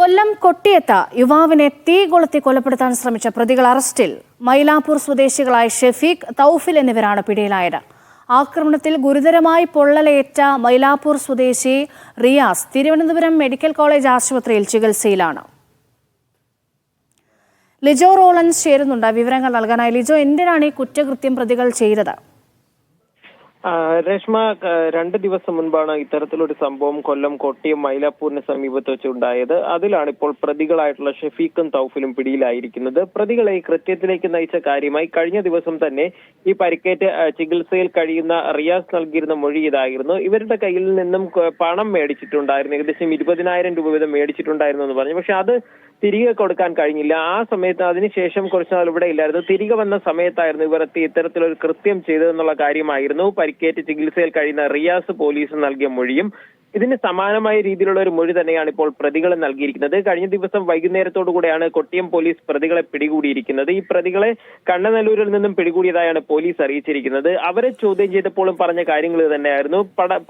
കൊല്ലം കൊട്ടിയത്ത യുവാവിനെ തീ കൊളുത്തി കൊലപ്പെടുത്താൻ ശ്രമിച്ച പ്രതികൾ അറസ്റ്റിൽ. മൈലാപ്പൂർ സ്വദേശികളായ ഷെഫീഖ് തൗഫിൽ എന്നിവരാണ് പിടിയിലായത്. ആക്രമണത്തിൽ ഗുരുതരമായി പൊള്ളലേറ്റ മൈലാപ്പൂർ സ്വദേശി റിയാസ് തിരുവനന്തപുരം മെഡിക്കൽ കോളേജ് ആശുപത്രിയിൽ ചികിത്സയിലാണ്. ലിജോ റോളൻസ് ചേരുന്നുണ്ട്. വിവരങ്ങൾ നൽകാനായി ലിജോ എന്തിനാണ് ഈ കുറ്റകൃത്യം പ്രതികൾ ചെയ്തത്? ആ, രേഷ്മ രണ്ട് ദിവസം മുൻപാണ് ഇത്തരത്തിലൊരു സംഭവം കൊല്ലം കൊട്ടിയം മൈലാപ്പൂരിന് സമീപത്ത് വെച്ച് ഉണ്ടായത് അതിലാണ് ഇപ്പോൾ പ്രതികളായിട്ടുള്ള ഷെഫീഖും തൗഫിലും പിടിയിലായിരിക്കുന്നത്. പ്രതികളെ കൃത്യത്തിലേക്ക് നയിച്ച കാര്യമായി കഴിഞ്ഞ ദിവസം തന്നെ ഈ പരിക്കേറ്റ് ചികിത്സയിൽ കഴിയുന്ന റിയാസ് നൽകിയിരുന്ന മൊഴി ഇതായിരുന്നു. ഇവരുടെ കയ്യിൽ നിന്നും പണം മേടിച്ചിട്ടുണ്ടായിരുന്നു. ഏകദേശം ഇരുപതിനായിരം രൂപ വീതം മേടിച്ചിട്ടുണ്ടായിരുന്നു എന്ന് പറഞ്ഞു. പക്ഷെ അത് തിരികെ കൊടുക്കാൻ കഴിഞ്ഞില്ല. ആ സമയത്ത് അതിനുശേഷം കുറച്ച് നാൾ ഇവിടെ ഇല്ലായിരുന്നു. തിരികെ വന്ന സമയത്തായിരുന്നു ഇവർ ഇത്തരത്തിലൊരു കൃത്യം ചെയ്തതെന്നുള്ള കാര്യമായിരുന്നു. പരിക്കേറ്റ് ചികിത്സയിൽ കഴിയുന്ന റിയാസ് പോലീസ് നൽകിയ മൊഴിയും ഇതിന് സമാനമായ രീതിയിലുള്ള ഒരു മൊഴി തന്നെയാണ് ഇപ്പോൾ പ്രതികൾ നൽകിയിരിക്കുന്നത്. കഴിഞ്ഞ ദിവസം വൈകുന്നേരത്തോടു കൂടെയാണ് കൊട്ടിയം പോലീസ് പ്രതികളെ പിടികൂടിയിരിക്കുന്നത്. ഈ പ്രതികളെ കണ്ണനല്ലൂരിൽ നിന്നും പിടികൂടിയതായാണ് പോലീസ് അറിയിച്ചിരിക്കുന്നത്. അവരെ ചോദ്യം ചെയ്തപ്പോഴും പറഞ്ഞ കാര്യങ്ങൾ തന്നെയായിരുന്നു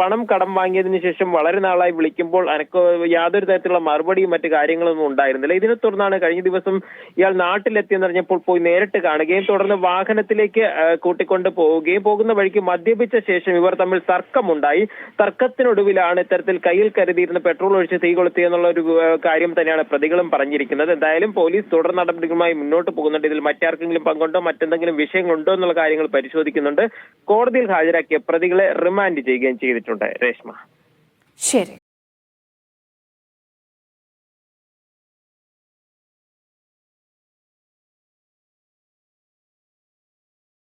പണം കടം വാങ്ങിയതിനു ശേഷം വളരെ നാളായി വിളിക്കുമ്പോൾ അനക്ക് യാതൊരു തരത്തിലുള്ള മറുപടിയും മറ്റു കാര്യങ്ങളൊന്നും ഉണ്ടായിരുന്നില്ല. ഇതിനെ തുടർന്നാണ് കഴിഞ്ഞ ദിവസം ഇയാൾ നാട്ടിലെത്തിയെന്നറിഞ്ഞപ്പോൾ പോയി നേരിട്ട് കാണുകയും തുടർന്ന് വാഹനത്തിലേക്ക് കൂട്ടിക്കൊണ്ട് പോവുകയും പോകുന്ന വഴിക്ക് മദ്യപിച്ച ശേഷം ഇവർ തമ്മിൽ തർക്കമുണ്ടായി. തർക്കത്തിനൊടുവിലാണ് ഇത്തരത്തിൽ കയ്യിൽ കരുതിയിരുന്ന പെട്രോൾ ഒഴിച്ച് തീ കൊളുത്തി എന്നുള്ള ഒരു കാര്യം തന്നെയാണ് പ്രതികളും പറഞ്ഞിരിക്കുന്നത്. എന്തായാലും പോലീസ് തുടർ നടപടികളുമായി മുന്നോട്ട് പോകുന്നുണ്ട്. ഇതിൽ മറ്റാർക്കെങ്കിലും പങ്കുണ്ടോ? മറ്റെന്തെങ്കിലും വിഷയങ്ങളുണ്ടോ എന്നുള്ള കാര്യങ്ങൾ പരിശോധിക്കുന്നുണ്ട്. കോടതിയിൽ ഹാജരാക്കിയ പ്രതികളെ റിമാൻഡ് ചെയ്യുകയും ചെയ്തിട്ടുണ്ട്. രേഷ്മ. ശരി.